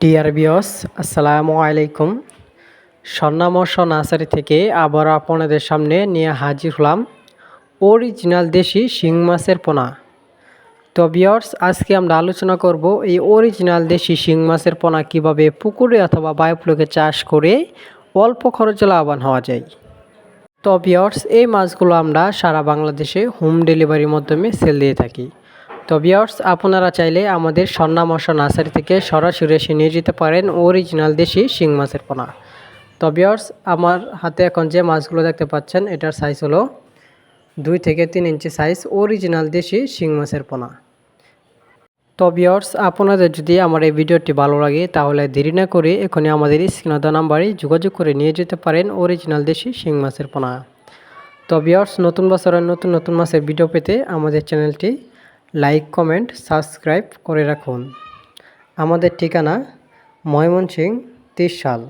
Deer বিয়স আসসালামু আলাইকুম। স্বর্ণামর্ষ নার্সারি থেকে আবার আপনাদের সামনে নিয়ে হাজির হলাম অরিজিনাল দেশি শিং মাছের পোনা। তো বিয়র্স আজকে আমরা আলোচনা করব এই অরিজিনাল দেশি শিং মাছের পোনা কীভাবে পুকুরে অথবা বায়োপ্লকে চাষ করে অল্প খরচে লাভবান হওয়া যায়। তো বিয়র্স এই মাছগুলো আমরা সারা বাংলাদেশে হোম ডেলিভারির মাধ্যমে সেল দিয়ে থাকি। তো বিয়ার্স আপনারা চাইলে আমাদের স্বর্ণামশা নার্সারি থেকে সরাসরি এসে নিয়ে যেতে পারেন অরিজিনাল দেশি শিং মাছের পোনা। তো বিয়ার্স আমার হাতে এখন যে মাছগুলো দেখতে পাচ্ছেন, এটার সাইজ হলো দুই থেকে তিন ইঞ্চি সাইজ অরিজিনাল দেশি শিং মাছের পোনা। তো বিয়ার্স আপনাদের যদি আমার এই ভিডিওটি ভালো লাগে, তাহলে দেরি না করে এখনই আমাদের স্ক্রিনাদ নাম্বারে যোগাযোগ করে নিয়ে যেতে পারেন অরিজিনাল দেশি শিং মাছের পোনা। তো বিয়ার্স নতুন বছরের নতুন নতুন মাছের ভিডিও পেতে আমাদের চ্যানেলটি লাইক কমেন্ট সাবস্ক্রাইব করে রাখুন। আমাদের ঠিকানা ময়মনসিং সাল।